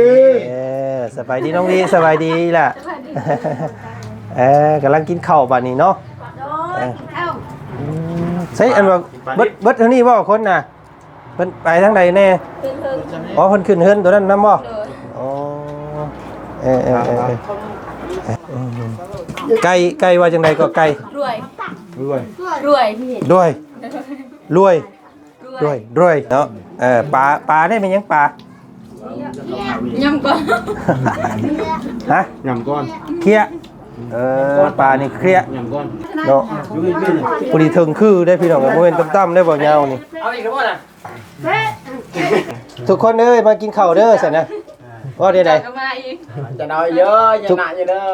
ดีเออสบายดีน้องดีสบายดีล่ะ เออกำลังกินข้าวบัดนี้เนาะโดยเอ้าอืมใช่อันว่าเบิดเบิดเท่านี้บ่คนน่ะเพิ่นไปทางใดแน่เพิ่งเพิ่งอ๋อเพิ่นขึ้นเฮือนตัวนั้นนำบ่โดยอ๋อเออเออเออเออเออไก่ไก่ว่าจังไดก็ไก่รวยรวยรวยพี่เห็นด้วยรวยรรววยยรวยเนาะเออปลาปลาได้เป็นหยังปลา ยำก่อนฮะยำก้อนเครียเออปลานี่เครียยำก้อนเนาะยูนี่นี่พอดีถึงคือได้พี่น้องกับโมเมนตั้มๆได้บ่ยาวนี่เอาอีกแล้วนะทุกคนเอ้ยมากินข้าวเด้อสินะว่าได้ไดก็มาอีกจะน้อยเยอะอย่าหนักเยอะเด้อ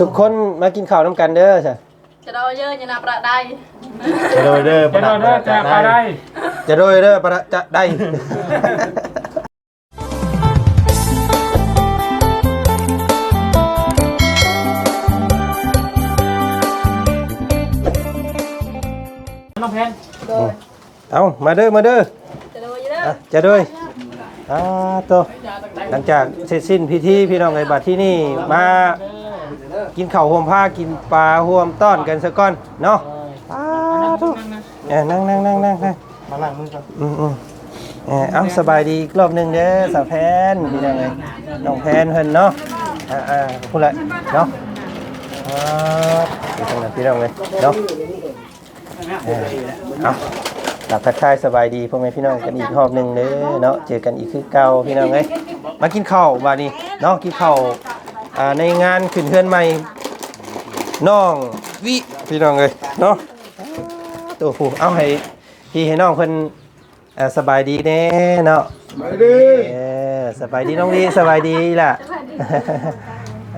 ทุกคนมากินข้าวน้ำกันเด้อสิจะเราเยอะจะนับประได้จะโดยเด้อจะโดนได้จะไปได้จะโดยเด้อประจะได้ น้องแพนโดยเอามาเด้อมาเด้อจะเราเยอะอะจะโดยอ่าตัวหลังจากเสร็จสิ้นพิธีพี่น้องไอ้บัดที่นี่มากินข้าวห่วมผ้ากินปลาห่วมต้อนกันซะก่อนเนาะอ่าตัวเอ้ยนั่งนั่งนั่งนั่งนั่งมาล้างมือก่อนอืมอืมเออเอาสบายดีอีกรอบหนึ่งเด้อสาวแพนพี่น้องไงน้องแพนเพิ่นเนาะอ่าอ่าพูดละเนาะอ่าพี่น้องเลยพี่น้องเลยเนาะ เออเอาหลับทักทายสบายดีพ่อแม่พี่น้องกันอีกรอบหนึ่งเด้อเนาะเจอกันอีกคือเก่าพี่น้องเลยมากินข้าวบาดนี้เนาะกินข้าวอ่าในงานขึ้นเฮือนใหม่น้องวิพี่น้องเลยเนาะตัวผู้เอาให้พี่ให้น้องเพิ่นเอ่อสบายดีแน่เนาะไปดีเออสบายดีน้องดีสบายดีล่ะ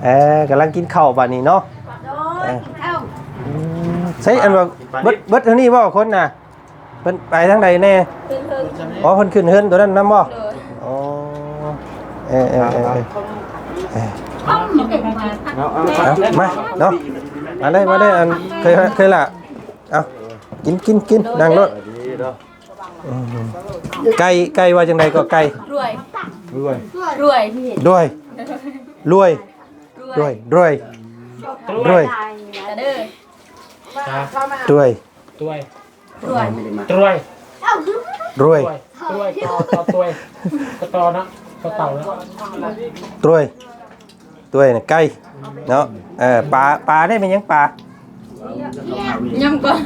เออกำลังกินข้าวบัดนี้เนาะโดยเอ้าอืม ใช่อันว่าเบิดเบิดเท่านี้บ่คนน่ะเพิ่นไปทางใดแน่เพิ่งเพิ่งอ๋อเพิ่นขึ้นเฮือนตัวนั้นนำบ่โดยอ๋อเออเออเออเออเออห้องเก็บมาเอาเอาเอามาเนาะมาได้มาได้อันเคยเคยละเอากินกินกินนั่งรถดีเด้ออืมไก่ไก่ว่าจังไดก็ไก่รวยรวยรวยพี่เห็นด้วยรวยรวยรวยรวยจะเด้อ รวยตัวย รวยตัวยรวยตัวยต่อต่อตัวยก็ต่อนะก็เต่านะรวยรวยน่ะไก่เนาะเออปลาปลาได้เป็นหยังปลายำก่อน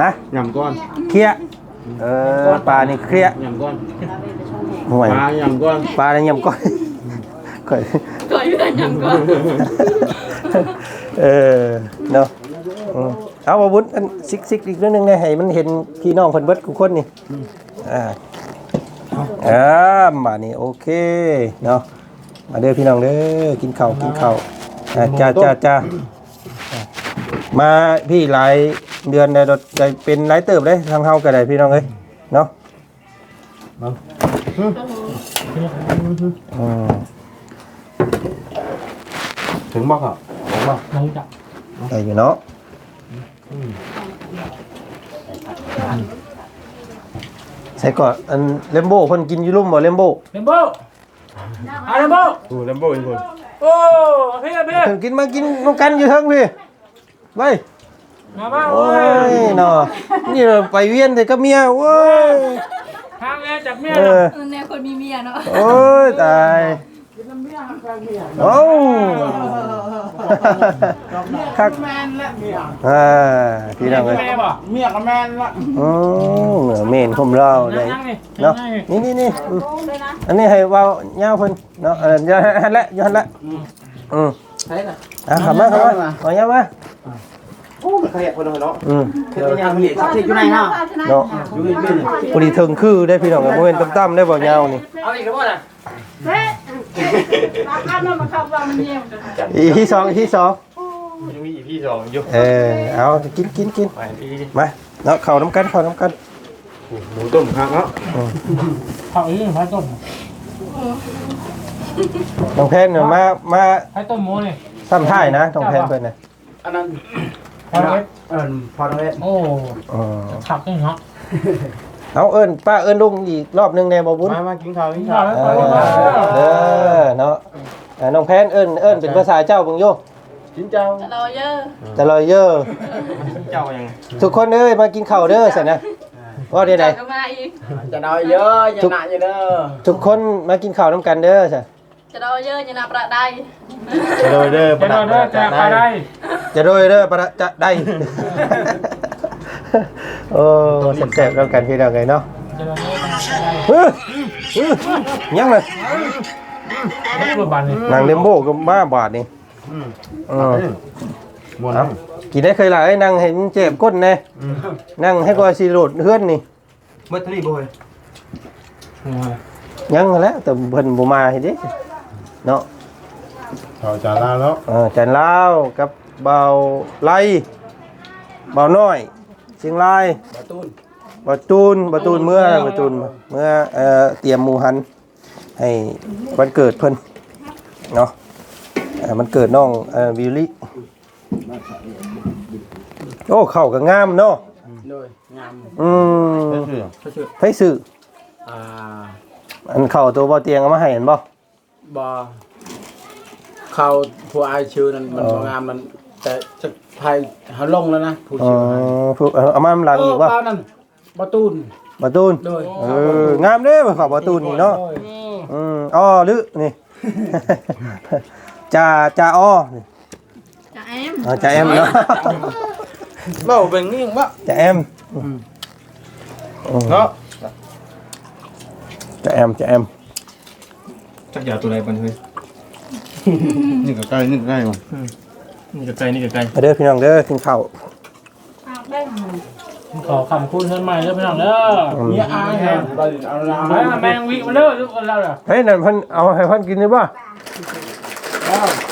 ฮะยำก้อนเครียเออปลานี่เครียยำก้อนห่วยปลายำก้อนปลาอะไรยำก้อยก้อยก่อนเพื่อนยำก่อน เออเนาะอืมเอาอาวุธอันซิกซิกอีกเรื่องหนึงนะให้มันเห็นพี่น้องเพิ่นเบิดทุกคนนี่อ่าอ่ามานี่โอเคเนาะมาเด้อพี่น้องเด้อกินข้าวกินข้าวอ่าจ้าจ้าจ้าอ่ามาพี่หลายเดือนได้ได้เป็นหลายเติบเลยทางเฮาก็ได้พี่น้องเอ้ยเนาะอืมถึงบ่ครับ น้องจับได้อยู่เนาะใส่ก่อนอันเลมโบ้เพิ่นกินอยู่ลุ่มบ่เลมโบ้เลมโบ้อาเลมโบ้โอ้ลำโบ้อีกคนโอ้เพี่เพี่เพิ่นกินมากินน้ำกันอยู่เทิงพี่ไปมามาโอ้โอ้ยยเนาะนี่เราไปเวียนแต่กับเมียโอ้ยทางแม่จากเมียเออแนวคนมีเมียเนาะโอ้ยตาย โอ้คักแมนละเมียอ่าพี่น้องเอ้ยแม่บ่เมียกับแมนละอือเมนผมเราได้นั่งนี่เนาะนั่งนี่นี่นี่นี่อืมอันนี้ให้เว้าเงาเพิ่นเนาะอันนั้นอย่าหันละอย่าหันละอืมใช่ละอะขับมาขับมาเอาเงามา โอ้มันขยับคนเลยเนาะอืมคือเป็นยังมีสักทีอยู่ไหนฮะเนาะอยู่นี่นี่พอดีถึงคือได้พี่น้องกับโมเมนตั้มๆได้บ่เงานี่เอาอีกแล้วนะอีที่สองอีที่สองยังมีอีพี่สองอยู่เออเอากินกินกินไปพี่มาเนาะเข้าน้ำกันเข้าน้ำกันหมูต้มครับเนาะผักอีกผักต้มน้องแพนเนี่ยมามาผักต้มหมูนี่ซ้ำท่ายนะน้องแพนเพิ่นน่ะอันนั้น พอแล้วเอิญพอแล้วโอ้อ๋อผักนี่เนาะเอาเอิ้นป้าเอิ้นลุงอีกรอบหนึงแน่บ่บุญมามากินข้าวกินกินข้าข้าววแล้วไปาน้องแพนเอิ้นเอิ้นเป็นภาษาเจ้าเบิ่งโยชิ้นเจ้าจะรอเยอะแต่ลอยเยอะเจ้ายังทุกคนเอ้ยมากินข้าวเด้อสินะว่าได้ไดก็มาอีกจะน้อยเยอะจะหนักเยอะเด้อทุกคนมากินข้าวน้ำกันเด้อสิ จะรอเยอะอย่านับประได้จะโดยเด้อจะโดนเด้อจะไปได้จะโดยเด้อประจะได้ โอ้แซ่บๆแล้วกันพี่น้องไงเนาะจะโดนเด้อจะไปได้เฮ้ยเฮ้ยยังเลยรถบัสนี่นางเลมโบก็มาบาทนี่เออ มวนเอากินได้เคยหลายนั่งเห็นเจ็บก้นแน่นั่งให้กว่าสิโรดเฮือนนี่เมื่อเท่านี้บ่เฮ้ยยังนั่นแหล้วแต่เพิ่นบ่มาเฮ็ดเด้ เนาะเขาจะลาแล้วเออจันลาวกับเบาไล่เบาน้อยเชียงรายประตูนบาตูนบาตูนเมื่อบาตูนเมื่อเอ่อเตรียมหมูหัน ให้วันเกิดเพิ่นเนาะเอ่อมันเกิดน้องเอ่อวิวลิโอ้เข้ากับงามเนาะเลยงามอืมเชื่อไผซื้ออ่าอันเข้าตัวบ่เตียงเอามาให้เห็นบ่ บอเข้าผู้อายชื่อนั้นมันอ๋อบ่งามมัน แต่จะพายเขาลงแล้วนะผู้อ๋อชื่อนั้นพวกเอาเอามาหลังอีกบ่เเปล่านั่นประตูนบาตูนเลยเอองามเด้อเข้าบาตูนนี่เนาะอืมอ้อลึนี่ จ่าจ่าอ้อนี่จะแอมอ๋อจ่าแอมเนาะ เล่าเป็นนี่วะจ่าแอมอืมเนาะจ่าแอมจ่าแอม จักยาตัวไหนบันเฮ้ยนี่ก็ใกล้นี่ก็ใกล้มันนี่ก็ใกล้นี่ก็ใกล้มาเด้อพี่น้องเด้อกินข้าวขอคำคุณเพิ่นใหม่เด้อพี่น้องเด้อเนี่ยอายครับเราเอาเราไปแมงวิมาเด้อทุกคนเราเด้อเฮ้ยนั่นเพิ่นเอาให้เพิ่นกินได้ป่ะ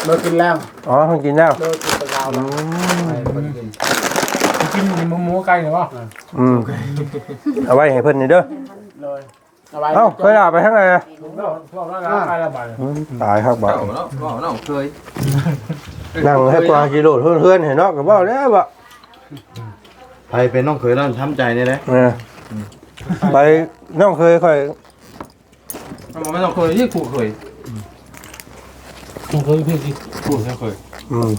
เรากินแล้วอ๋อเพิ่นกินแล้วเรากินไปแล้วให้คนกินกินหมูหมูไก่หรือเปล่าอืมเอาไว้ให้เพิ่นนี่เด้อเลย เอาไว้เอ้าเคยลาไปทางไหนอะพวกเราเราไก่ละบาทอืมตายครับบ่าเก่าแล้วก็เนาะเคยนั่งให้กว่ากิโลเพื่อนๆเห็นเนาะก็บ่แล้วบ่ไปเป็นน้องเคยแล้วทำใจนี่แหละเออไปน้องเคยค่อยมันไม่ต้องเคยยี่กูเคยคุณเคยพี่สิกูไม่เคยอืม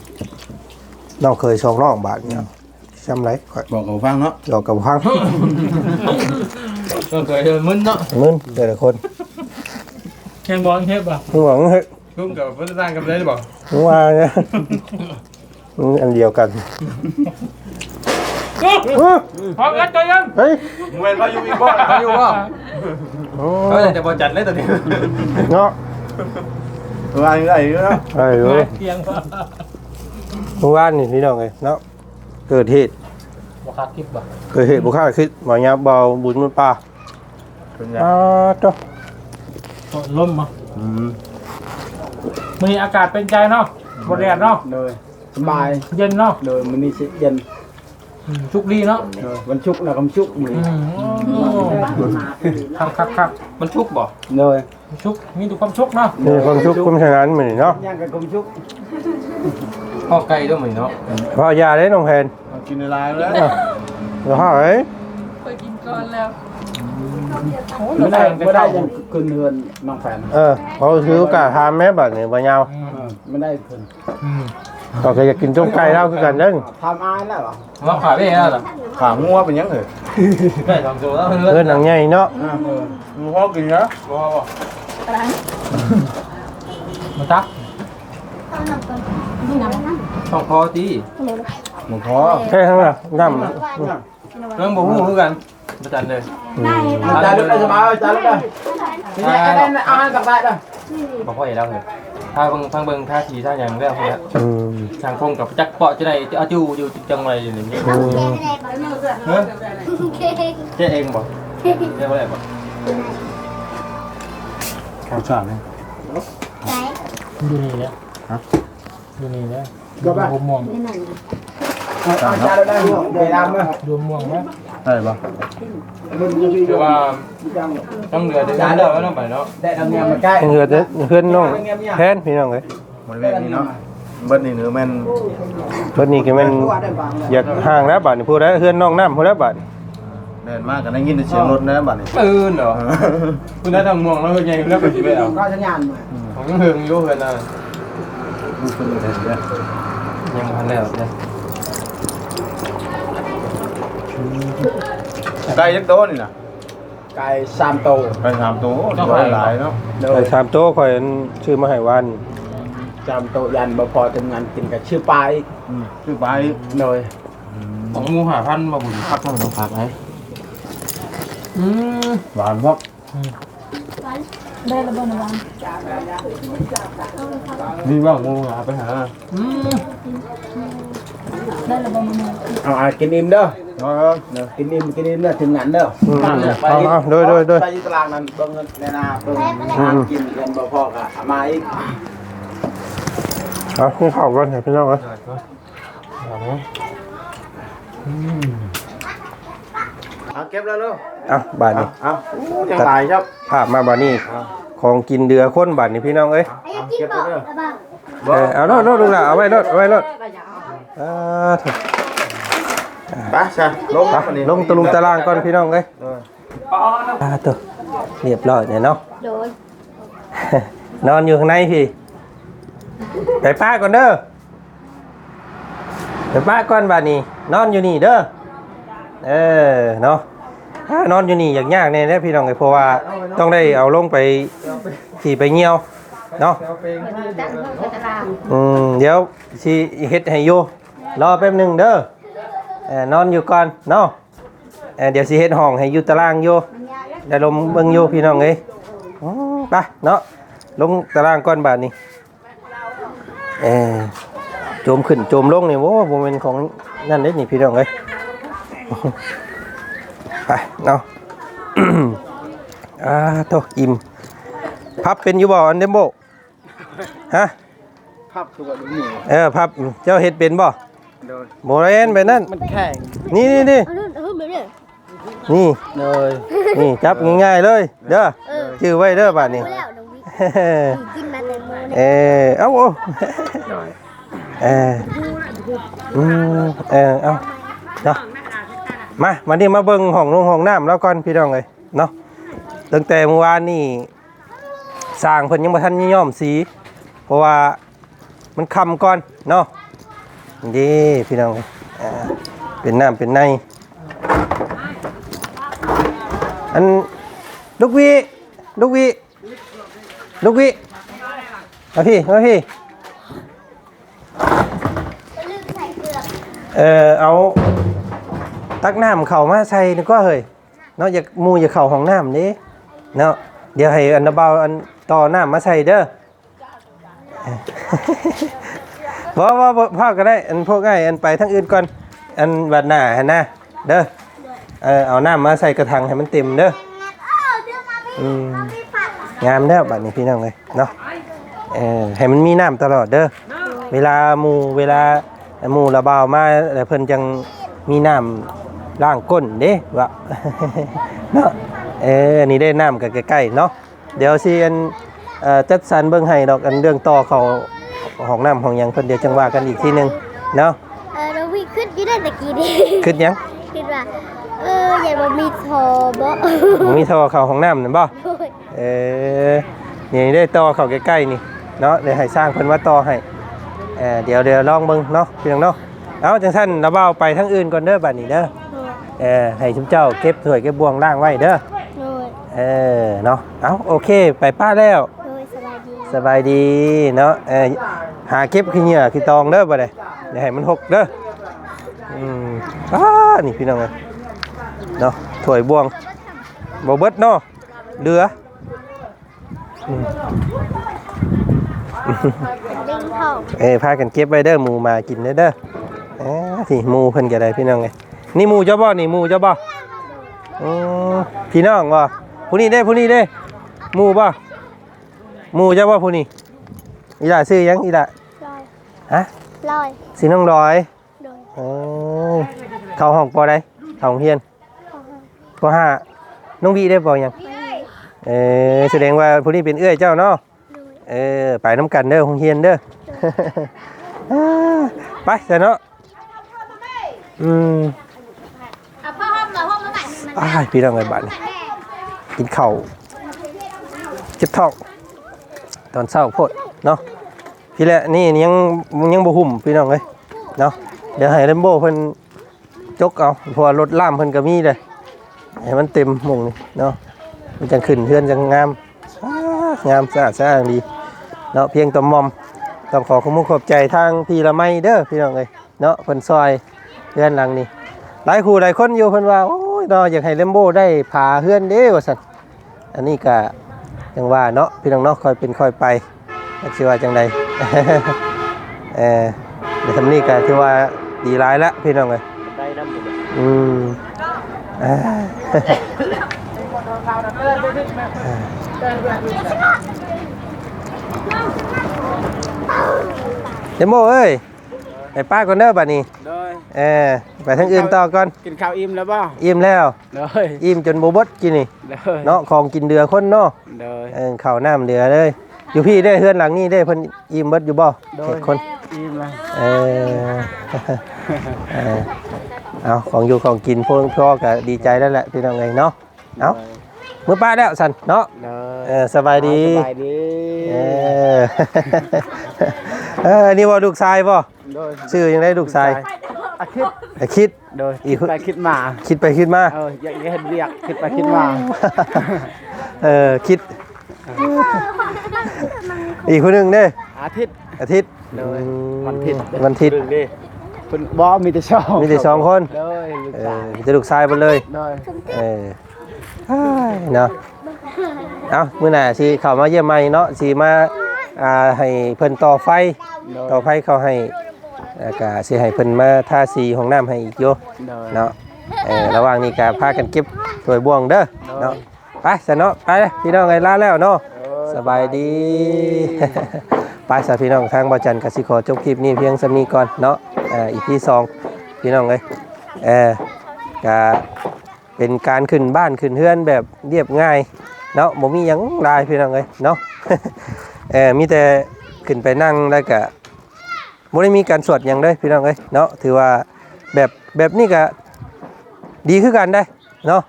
น้องเคยสองน้องบาทเนี่ยจำไรค่อยบอกเขาฟังเนาะหยอกกับพัง น้องเคยมึนเนาะมึนแต่ละคนแข่งบอลเทปอะมึงหวังเฮ้ยคุ้มกับเพื่อนร่างกันได้หรือเปล่ามึงว่าเนี่ยมึงอันเดียวกันเออพร้อมกันตัวยังเฮ้ยมึงเป็นพายุอีกบ่พายุบ่โอ้เขาจะบอจัดเลยตอนนี้เนาะว่าอะไรอยู่เนาะไอ้เอ้ยเพียงเมื่อวานนี่พี่น้องไงเนาะเกิดเหตุบ่คาดคลิปบ่เกิดเหตุบุคคลคิดหมอยาเบาบุญมันป่า เป็นไงอ้าวจ้ะล่มมาอืมมื้อนี้อากาศเป็นใจเนาะบ่แดดเนาะเลยสบายเย็นเนาะเลยมันนี่เย็นชุกดีเนาะเลยวันชุกร์เราคำชุกร์มืออืมคักคักคักมันชุกบ่เลยชุกมีทุกความชุกเนาะมีความชุกข์ความฉะนั้นเหมือนเนาะย่างกับคำชุกร์พ่อไก่ด้วยเหมือนเนาะพอยาได้น้องแพนกินในร้านแล้วแล้วห่าเอ้ยเคยกินก่อนแล้ว ไม่ได้ไม่ได้ยังคืนเดือนน้องแฟนเออเขาถือโอกาสทำแม่บัดนี่บ่ยาวเออไม่ได้คืนอืมก็เคยอยากกินต้มไก่เล่าคือกันเด้งทำอายแล้วเหรอว่าขายไม่ได้หรอขางัวเป็นยังเหรอได้ทำตัวแล้วเอิ้นหนังใหญ่เนาะเออมึงพ่อกินนะพ่อบ่มาตักต้องพอตีมึงพอแค่ทั้งนั้นน้ำเรื่องบ่ฮู้คือกัน ประจันเลยจ่ายลูกได้สบายจ่ายลูกได้นี่ไงได้อาหารกลับได้ด้วยบ่พอเห็นแล้วเลยถ้าเบิ่งฟังเบิ่งท่าทีท่าอย่างแล้วเนี่ยอืมทางคงกับจักเปาะจะได้เอาอยู่อยู่จังไรอย่างนี้อืมเฮ้ยเจ๊เองบ่เจ๊บ่ได้บ่ข้าวสารเนี่ยอยู่นี่แหละอยู่นี่แหละก็ไปดูม่วงจ่ายลูกได้หัวเดี๋ยวดำเลยดูม่วงไหม ได้บ่คือว่าต้องเดือดเดือดแล้วต้องไปเนาะได้ดำเนี่ยมาใกล้เหือดเพื่อนน้องแพนพี่น้องเอ้ยบริเวณนี้เนาะเบิดนี่เนื้อแม่นเพิ่นนี่ก็แม่นอยากห่างแล้วบัดนี่พูดแล้วเฮือนน้องน้ำพูดแล้วบัดเดินมากกันได้ยินเสียงรถนะบัดนี้ตื่นเหรอคุณได้ทางม่วงแล้วเป็นไงแล้วเป็นสิไปเอาก็สัญญาณของยังเฮิงอยู่เพิ่นน่ะดูคนอื่นเด้อยังพันแล้วเด้อ ไก่ยักษ์โตนี่น่ะไก่สามโตไก่สามตัวเจ้าหายหลายเนาะโดไอ้ยสามโต๊ะข่อยอันชื่อมาให้วันสามโตยันบ่พอทำงานกินกับชื่อปลาอีกอืมชื่อไปโดยของหมูหาพันมาบุญพักต้องต้องพักไหมอืมหวานเพราะได้ระเบิดระวังนี่ว่างูหาไปหาอืม ได้ระเบิดระวังเอาอะกินอิ่มเด้อเนาะเด้อกินอิ่มกินอิ่มเด้อถึงงานเด้ออืมตั้งเด้อไปเอาเอาโดยโดยโดย ไปที่ตารางนั้นเบิ่งเงินในนาเบิ่งงานกินเงินบ่พอก็เอามาอีกเอาขึ้นข้าวก่อนให้พี่น้องเอ้ยเอาเนาะอืมเอาเก็บแล้วเนาะเอาบาทเอานี้เอายังหลายครับภาพมาบาทนี้ของกินเดือคนบาทนี้พี่น้องเอ้ย เอาเก็บไปเด้อ เออเอาโลดโลดลูกหลานเอาไว้โลดเอาไว้โลดอ่า ถูกไปซะลงไปมานี่ลงตะลุงตารางก่อนพี่น้องเอ้ยเอออ่าตัวเรียบร้อยเนี่ยเนาะ โดย นอนอยู่ข้างในพี่ ไปป้าก่อนเด้อ ไปป้าก่อนบาดนี้ นอนอยู่นี่เด้อ เออเนาะถ้านอนอยู่นี่อยากยากแน่นะพี่น้องเอ้ยเพราะว่าต้องได้เอาลงไปขี่ไปเงี่ยวเนาะ ตั้งเพิ่มกระตาราง อืมเดี๋ยวสิเฮ็ดให้อยู่ รอแป๊บหนึงเด้อเออนอนอยู่ก่อนเนาะเออเดี๋ยวสิเฮ็ดห้องให้อยู่ตารางอยู่ได้ลมเบิ่งอยู่พี่น้องเอ้ยอืมไปเนาะลงตารางก่อนบาดนี้เออโจมขึ้นโจมลงนี่โว้บ่แม่นของนั่นเด้นี่พี่น้องเอ้ยไปเนาะอ่าโตอิ่มพับเป็นอยู่บ่อันเดมโบฮะภาพคือว่านี่เออพับเจ้าเห็ดเป็นบ่ โดยโมเรนไปนั่นมันแข็งนี่นี่นี่เอานู่นเอานู่นแบบนี้นี่ โดยนี่จับง่ายๆเลยเด้อชื่อไว้เด้อบาดนี้แล้วน้องวิกินมาแต่มือเออเอาโอ้เอออืมเออเอาเนาะมามานี่มาเบิ่งห้องนงห้องน้ำแล้วก่อนพี่น้องเลยเนาะตั้งแต่เมื่อวานนี่สร้างเพิ่นยังบ่ทันย้อมสี เพราะว่ามันคำก่อนเนาะ ดีพี่น้องเอ้ยอ่าเป็นน้ำเป็นในอันลูกวิลูกวิลูกวิมาพี่มาพี่เออเอาตักน้ำเข่ามาใส่นึกว่าเฮ้ยเนาะอยากมูอยาเข่าห้องน้ำนี้เนาะเดี๋ยวให้อันดาเบาอันต่อน้ำมาใส่เด้อ บ่บ่บ่พาก็ได้ อันพวกง่ายอันไปทั้งอื่นก่อน อันบัดหน้าหันนะเด้อ เออเอาน้ำมาใส่กระถางให้มันเต็มเด้อ อืม งามแล้วบัดนี้พี่น้องเลยเนาะ เออให้มันมีน้ำตลอดเด้อ เวลาหมู่เวลาหมู่ระบาวมาแล้วเพิ่นจังมีน้ำล้างก้นเด้วะเนาะ เอออันนี้ได้น้ำกันใกล้ๆเนาะ เดี๋ยวสิอันเอ่อจัดสรรเบิ่งให้ดอกอันเรื่องต่อเขา ห้องน้ำห้องหยังเพิ่นเดี๋ยวจังว่ากันอีกทีหนึงเนาะเออเราวิ่งขึ้นอยี่ได้ตะกี้นี่คิดหยังคิดว่า เอออย่ามามีทอบ่บ่มีท่อเข้าห้องน้ำนั่นบ่ โอ้ยเออนี่ได้ต่อเข้าใกล้ๆนี่เนาะเดี๋ยวให้สร้างเพิ่นว่าต่อให้เออเดี๋ยวเดี๋ยวลองเบิ่งเนาะพี่น้องเนาะเอาจังซั่นระเบ้าไปทางอื่นก่อนเด้อบัดนี้เด้อเออให้ชุมเจ้าเก็บถ้วยเก็บบวงล่างไว้เด้อโดยเออเนาะ เอาโอเค ไปป้าแล้วโดย สบายดีสบายดีเนาะเออหาเก็บขี้เหงื่อขี้ตองเด้อบ่ได้อย่าให้มันหกเด้ออืมอ้านี่พี่น้องเอ้ยเนาะถ้วยบวงบ่เบิดเนาะเหลืออืมลิงทองเอ้ยพากันเก็บไว้เด้อหมูมากินเด้อเด้อเอ้าที่หมูเพิ่นก็ได้พี่น้องเอ้ยนี่หมูเจ้าบ่นี่หมูเจ้าบ่อือพี่น้องบ่ผู้นี้เด้ผู้นี้เด้หมูบ่ หมูเจ้าบ่ผู้นี้อีหล่าซื้อหยังอีหล่าลอยฮะลอยสีน้องดอยโดยโอ้ยเข้าห้องปอได้เข้าโรงเรียนปห้าน้องบีได้ปอยังไปเออแสดงว่าผู้นี้เป็นเอื้อยเจ้าเนาะโดยเออไปน้ำกันเด้อโรงเรียนเด้ออ่าไปเสร็จเนาะอืมเอาพ่อห้องเราห้องมาใหม่มันอ้ายพี่น้องไอ้บ้านนี่กินข้าวเจ็บท้องต อนเช้าโพดเนาะพี่แหละนี่ยังยังบ่หุ่มพี่น้องเอ้ยเนาะเดี๋ยวให้เรมโบ้เพิ่นจกเอาพราะว่ารถล่ามเพิ่นก็มีเลยให้มันเต็มมุงเนาะมันจังขึ้นเพื่อนจังงามงามสะอาดสะอาดดีเนาะเพียงตอมมอมต้องขอขอบคุณขอบใจทางพี่ละไมเด้อพี่น้องเอ้ยเนาะเพิ่นซอยเพื่อนหลังนี้หลายคู่หลายคนอยู่เพิ่นว่าโอ้ยเนาะอยากให้เรมโบ้ได้พาเพื่อนเด้ว่าซั่นอันนี้ก็ ยังว่าเนาะพี่น้องเนาะค่อยเป็นค่อยไปจักสิว่าจังใดเออในทำนี้ก็ถือว่าดีหลายละพี่น้องเอ้ยได้น้ำอยู่อืมอ่าเดโมเอ้ย ไปป้าก่อนเด้อบัดนี้เลยเออไปทางอื่นต่อก่อนกินข้าวอิ่มแล้วป่ะอิ่มแล้วเลยอิ่มจนบ่เบดกินนี่เลยเนาะของกินเดือคนเนาะเลยเออข้าวน้ำเดือเลย อยู่พี่ได้อเฮือนหลังนี้ได้อเพิ่นอิ่มเบิดอยู่บ่เขตคนอิ่มแล้วเออเออเอาของอยู่ของกินพวกพ่อก็ดีใจแล้วแหละพี่น้องเอ้ยเนาะเอามื้อป้าแล้วสันเนาะเลยเออสบายดีสบายดีเออเออนี่ว่าลูกชายป่ะ โดยชื่อยังได้ลูกชายอาทิตย์ไอ้คิดโดยอีคิกดไปคิดมา คิดไปคิดมา เอออยากจะเห็นเรียกคิดไปคิดมา เออคิด อีกคนหนึ่งเด้ออาทิตย์อาทิตย์เลยอืมวันอาทิตย์วันอาทิตย์เรื่องนี้คุณบอมีแต่ชอบมีแต่สองคนเลยลูกเอชาอยมีแต่ลูกชายหมดเลยเลยเอออ้ายเนาะเอามื้อหน้าสิเข้ามาเยี่ยมใหม่เนาะสิมาอ่าให้เพิ่นต่อไฟ ต่อไฟเขาให้ แล้วก็สิให้เพิ่นมาทาสีห้องน้ำให้อีกอยู่เลยเนาะเออระหว่างนี้ก็พากันเก็บถ้วยบ่วงเด้อเนาะไปซะเนาะไปเลยพี่น้องไงลาแล้วเนาะสบายดี ไปสาพี่น้องทางบ่จันทร์กสิขอจบคลิปนี้เพียงสำนี้ก่อนเนาะเอ่ออีพีสองพี่น้องเอ้ยเออก็เป็นการขึ้นบ้านขึ้นเฮือนแบบเรียบง่ายเนาะบ่มีหยังหลายพี่น้องเอ้ยเนาะเออมีแต่ขึ้นไปนั่งแล้วก็ บ่ได้มีการสวดหยังเลยพี่น้องเอ้ยเนาะถือว่าแบบแบบนี้ก็ดีคือกันได้เนาะ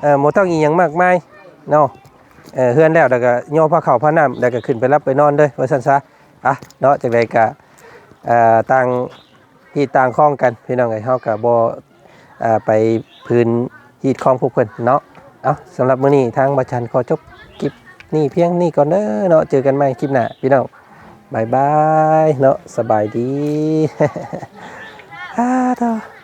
เออบ่ต้องอีหยังมากมายเนาะเออเฮือนแล้วแล้วก็ย่อผ้าขาวผ้าน้ำแล้วก็ขึ้นไปรับไปนอนเด้อว่าซั่นซะอะเนาะจังไดก็เอ่อต่างที่ต่างข้องกันพี่น้องเอ้ยเฮาก็บ่อ่าไปพื้นที่ของพวกเพิ่นเนาะเอาสำหรับมื้อนี้ทางบัชันขอจบคลิปนี้เพียงนี้ก่อนเด้อเนาะเจอกันใหม่คลิปหน้าพี่น้อง บายบายเนาะสบายดีฮ่าต่อ